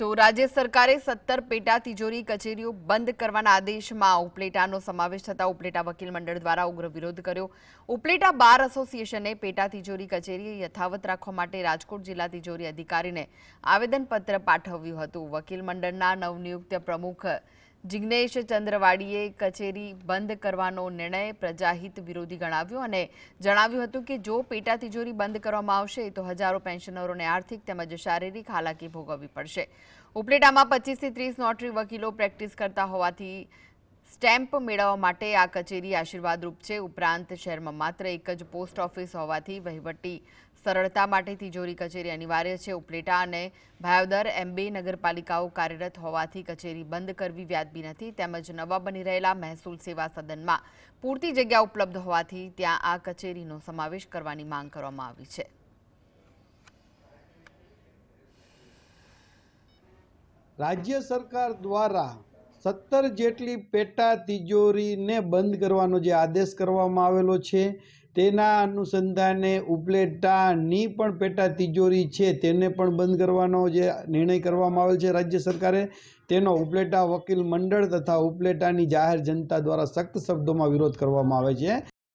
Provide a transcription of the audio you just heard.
તો રાજ્ય સરકારે સત્તર પેટા તિજોરી કચેરીઓ બંધ કરવાના આદેશમાં ઉપલેટાનો સમાવેશ થતા ઉપલેટા વકીલ મંડળ દ્વારા ઉગ્ર વિરોધ કર્યો. ઉપલેટા બાર એસોસિએશને પેટા તિજોરી કચેરી યથાવત રાખવા માટે રાજકોટ જિલ્લા તિજોરી અધિકારીને આવેદનપત્ર પાઠવ્યું હતું. વકીલ મંડળના નવનિયુક્ત પ્રમુખ જિગ્નેશ ચંદ્રવાડીએ કચેરી બંધ કરવાનો નિર્ણય પ્રજાહિત વિરોધી ગણાવ્યો અને જણાવ્યું હતું કે જો પેટા તિજોરી બંધ કરવામાં આવશે, તો હજારો પેન્શનરોને આર્થિક તેમજ શારીરિક હાલાકી ભોગવવી પડશે. ઉપલેટામાં પચીસથી ત્રીસ નોટરી વકીલો પ્રેક્ટિસ કરતા હોવાથી સ્ટેમ્પ મેળવવા માટે આ કચેરી આશીર્વાદરૂપ છે. ઉપરાંત શહેરમાં માત્ર એક જ પોસ્ટ ઓફિસ હોવાથી વહીવટી સરળતા માટે તિજોરી કચેરી અનિવાર્ય છે. ઉપલેટા અને ભાયોદર એમ બે નગરપાલિકાઓ કાર્યરત હોવાથી કચેરી બંધ કરવી વ્યાજબી નથી. તેમજ નવા બની રહેલા મહેસૂલ સેવા સદનમાં પૂરતી જગ્યા ઉપલબ્ધ હોવાથી ત્યાં આ કચેરીનો સમાવેશ કરવાની માંગ કરવામાં આવી છે. રાજ્ય સરકાર દ્વારા સત્તર જેટલી પેટા તિજોરીને બંધ કરવાનો જે આદેશ કરવામાં આવેલો છે, તેના અનુસંધાને ઉપલેટાની પણ પેટા તિજોરી છે, તેને પણ બંધ કરવાનો જે નિર્ણય કરવામાં આવેલ છે રાજ્ય સરકારે. તેનો ઉપલેટા વકીલ મંડળ તથા ઉપલેટાની જાહેર જનતા દ્વારા સખ્ત શબ્દોમાં વિરોધ કરવામાં આવે છે.